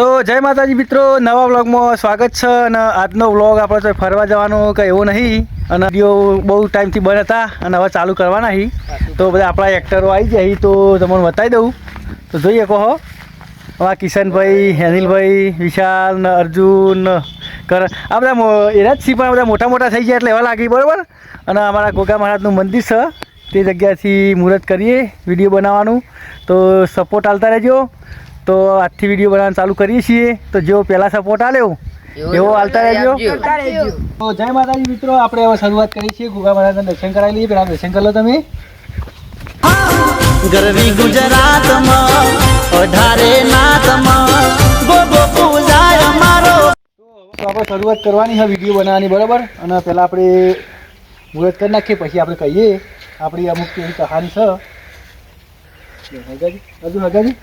તો જય માતાજી મિત્રો, નવા વ્લોગમાં સ્વાગત છે અને આજનો વ્લોગ આપણે તો ફરવા જવાનો કંઈ એવો નહીં. અને વીડિયો બહુ ટાઈમથી બંધ હતા અને હવે ચાલુ કરવાના હી. તો બધા આપણા એક્ટરો આવી જાય તો તમને બતાવી દઉં. તો જોઈએ, કહો આ કિશનભાઈ, હેનિલભાઈ, વિશાલ ને અર્જુન કર આ બધા એના જ સી પણ બધા મોટા મોટા થઈ ગયા એટલે એવા લાગી, બરાબર? અને અમારા ગોગા મહારાજનું મંદિર છે. તે જગ્યાથી મુહૂર્ત કરીએ વીડિયો બનાવવાનું. તો સપોર્ટ હાલતા રહેજો. તો આજથી વીડિયો બનાવવાનું ચાલુ કરીએ છીએ. તો જેવો પહેલાં સપોર્ટ આલ્યો એવો હાલતા રહેજો. તો જય માતાજી મિત્રો આપણે હવે શરૂઆત કરીએ છીએ. ગુગા માતાના દર્શન કરાવી લઈએ. પહેલાં દર્શન કરી લો તમે. ગરવી ગુજરાતમાં અઢારે નાતમાં ગોગો પૂજાય અમારો. તો આપણે શરૂઆત કરવાની છે વીડિયો બનાવવાની બરાબર? અને પહેલાં આપણે મુહૂર્ત કરી નાખીએ પછી આપણે કહીએ. આપણી અમુક એવી કહાની છે. હગાજી હજુ હગાજી.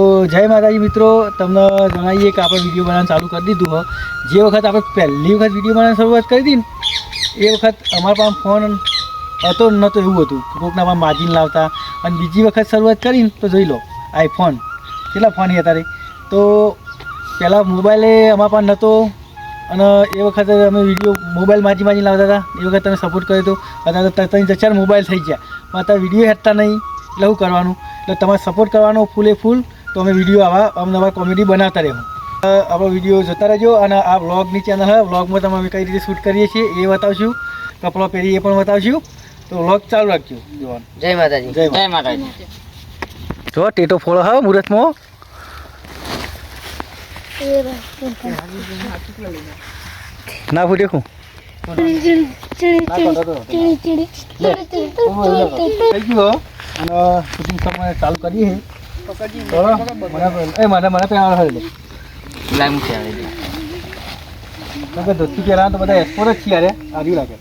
તો જય માતાજી મિત્રો, તમને જણાવીએ કે આપણે વીડિયો બનાવવાનું ચાલુ કરી દીધું જે વખત આપણે પહેલી વખત વીડિયો બનાવવાની શરૂઆત કરી હતી એ વખત અમારા પાસે ફોન હતો નહોતો એવું હતું. કોકના પાસે માજીને લાવતા. અને બીજી વખત શરૂઆત કરીને તો જોઈ લો આઈફોન કેટલા ફોન હતા રે તો પહેલાં મોબાઈલે અમારા પાસે નહોતો અને એ વખતે અમે વીડિયો મોબાઈલ માજી માજી લાવતા હતા. એ વખત તમે સપોર્ટ કર્યો હતો અત્યારે તો ત્રણ ચાર મોબાઈલ થઈ ગયા. પણ અત્યારે વીડિયો હેઠતા નહીં. એટલે શું કરવાનું? એટલે તમારે સપોર્ટ કરવાનો ફૂલે ફૂલ. તો અમે વીડિયો આવા અમદાવાદ કોમેડી બનાવતા રહેવું. આપણો વીડિયો જોતા રહેજો અને આ વ્લોગની ચેનલ હોય વ્લોગમાં તમે અમે કઈ રીતે શૂટ કરીએ છીએ એ બતાવશું. કપડો પહેરી એ પણ બતાવશું. તો વ્લોગ ચાલુ રાખજો જોવાનું. જય માતાજી. જય જય માતાજી. જો ટેટો ફોડો હા મુહૂર્તમાં. ના ફૂટે હું થઈ ગયું અને શૂટિંગ ચાલુ કરીએ એ મને મને પહેલા હવે લાઈ મૂકી આવે કેમ ધોતી પહેલા તો બધા એક્સપોર્ટ જ છીએ અરે. આર્યું લાગે.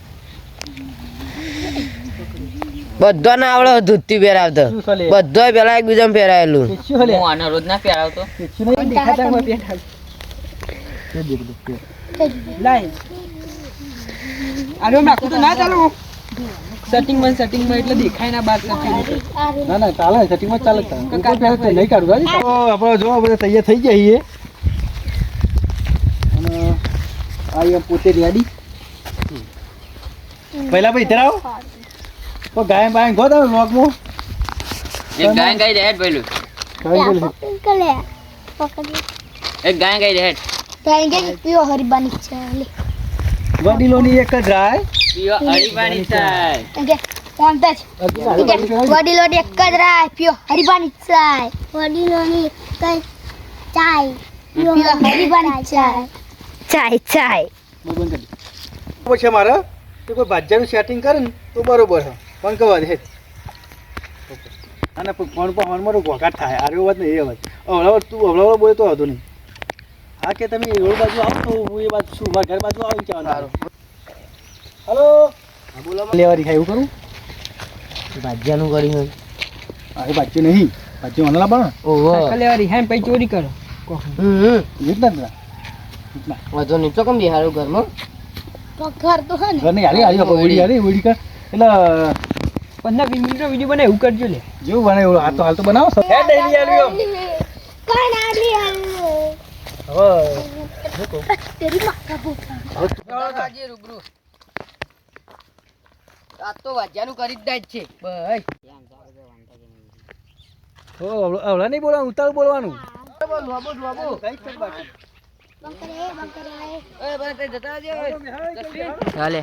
બધાને આવડે ધોતી પહેરાવતો. બધો પેલા એકબીજાને પહેરાયેલું. હું આને રોજ ના પહેરાવતો. નાખું તો ના ચાલો. સેટિંગમાં એટલે દેખાય ના બાદ નથી ના ના ચાલે સેટિંગમાં ચાલે ચાલે. ઉપર પહેલા તો નહીં કાઢું હાજી. તો આપણે જો બધા તૈયાર થઈ ગયા છીએ. અને આ પોતે રેડી. પહેલા ભાઈ આવો. તો ગાય બાય ગો તમે વ્લોગમાં. એક ગાય ગાય રહેટ પેલું ગાય ગાય રહેટ ગાય ગાય રહેટ વડીલોની એક જ રાય. પીઓ હરીબાની થાય વડીલોની એક જ રાય પીઓ હરિભાની ચાય વડીલોની એક જ ચાય. પીઓ હરિભાની ચાય. ચાય ચાય. પછી મારે? તો કોઈ ભાજ્યાનું સેટિંગ કરે ને તો બરોબર છે. પણ કવા દે અને ફોન પર ફોન મારું ઘોઘાટ થાય. આ વાત નહીં એ વાત. હવળાવળ તું હવળાવળ બોલતો હતો નહીં. હા કે તમે એવું બાજુ આવો તો હું એ બાજુ શું મારા ઘર બાજુ આવી જવાનું લેવાની ખાય એવું કરું? ભાજ્યાનું કર્યું હા અરે ભાજ્યું નહીં. ભાજ્યું મને લાવવાનો ઓહો. લેવારી હે પછી ચોરી કરો. હમ રીતના જ ના વધુ નીચો કેમ બિહારું ઘરમાં? ઘર તો હા ને. ઘરની હારી હારી ઓડી હારી ઓડી કર. એટલે પંદર વીસ મિનિટનો વીડિયો બનાવ એવું કરજો લે. જેવું બને એવું. હાલ તો હાલ તો બનાવો હે ડેલી આવ્યો કોણ આલી તેરી માતા બોકા રૂબરૂ. આ તો વાજ્યાનું કરી જ દે છે. નહીં બોલવાનું ઉતાર બોલવાનું. બાકી. બસ. ચાલે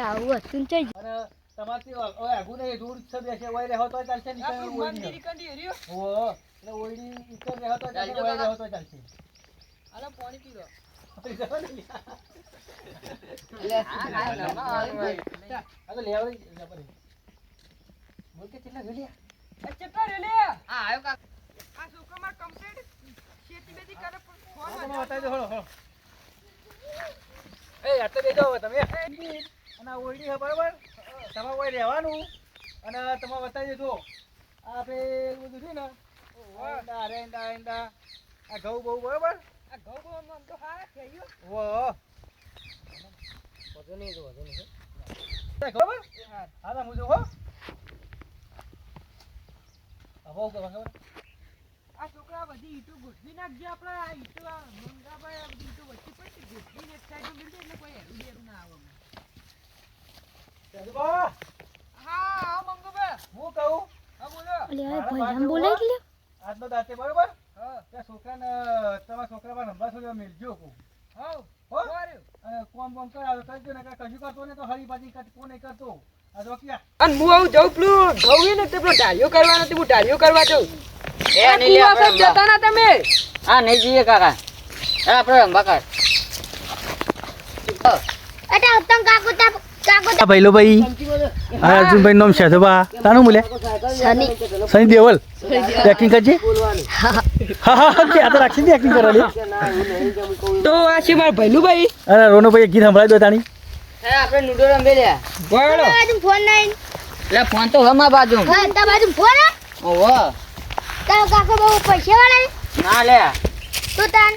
આવું હતું ને અને તમારથી ઓ- ઓય આગું નહીં, દૂર છે બેસે, ઓય રહેવો તોય ચાલશે, આપણું ઓય મંદિર. કંડી હર્યું. ઓહો, એટલે ઓયડી ઈકર રહેવો તોય ચાલશે, ઓય રહેવો ચાલશે. હાલો પાણી પી લો. આ તો લેવડી જ જબર. બોલ કે કેટલા વેલ્યા? એ ચેટલા રે લે. હા આવ્યો કાકા આ છોકરો માર complete ખેતી બેતી કરે પણ ફોન આ તમે વાંચે. બતાવી દો, હળો, હળો. એ, આ તો બેસો હવે તમે. અને આ ઓયડી છે બરાબર? તમારે કોઈ રહેવાનું અને તમે બતાવી દેજો આ આપણે બધું છે ને ઈંડા, અરેંડા, ઈંડા, આ ઘઉં બહુ બરાબર આ ઘઉં બહુ આમ તો હારા થયું. ઓહો. ખબર? હા, તો હું જોઉં, હો. હવે હું કરવા ખબર? આ છોકરા બધી ઈટો ગોઠવી નાખજે આપણે આ ઈંટો આ મંગાભાઈ આ બધી ઈંટો વચ્ચે પડી ગોઠવીને એક સાઈડ મિલ એટલે કોઈ હેરું બેરું ના આવે હા હા મંગોભાઈ હું કહું? હા બોલો. ઓલે હવે મારા ભૈયાને પાસે આજનો દાંતે બરોબર? હા. ત્યાં છોકરાને તમારા છોકરામાં નંબર સુધી મેળજો કહું હા હો? અને કોમ કોમ કરાવે કરજો ને કશું કરતો ને તો હરીબાજી કર- કોણ નહીં કરતો? આ જો ક્યાં? અને હું આવું જઉં પેલું ઘઉં ને તે પેલો ઢાળિયો કરવાનો તે હું ઢાળિયો કરવા જઉં. એ નહીં લે આપણે જતા ના તમે? હા નહીં જઈએ કાકા. એ આપણે રંબા કર અટા ઉત્તમ કાકુ તા કાકુ આ ભૈલો ભાઈ. આ અર્જુનભાઈ નામ છે તો બા તાનું બોલે? સની સની દેવલ. એક્ટિંગ કરજે. હા હા આ તો રાખી દે એક્ટિંગ કરવાની. તો આ છે મારા ભૈલુભાઈ અરે રોનો ભાઈ ગીત સંભળાવી દો તાણી. આપણે લુડો રમે લે બોલો. બાજુ ફોન નહીં. એટલે ફોન તો હમા બાજુ હા તા બાજુ ફોન ઓહો. તારો કાકો બહુ પૈસા વાળા ના લે. તું તાન.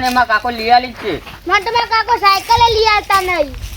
ને એમાં કાકો લઈ આલી છે. મને તમારા કાકો સાયકલ લઈ નહીં.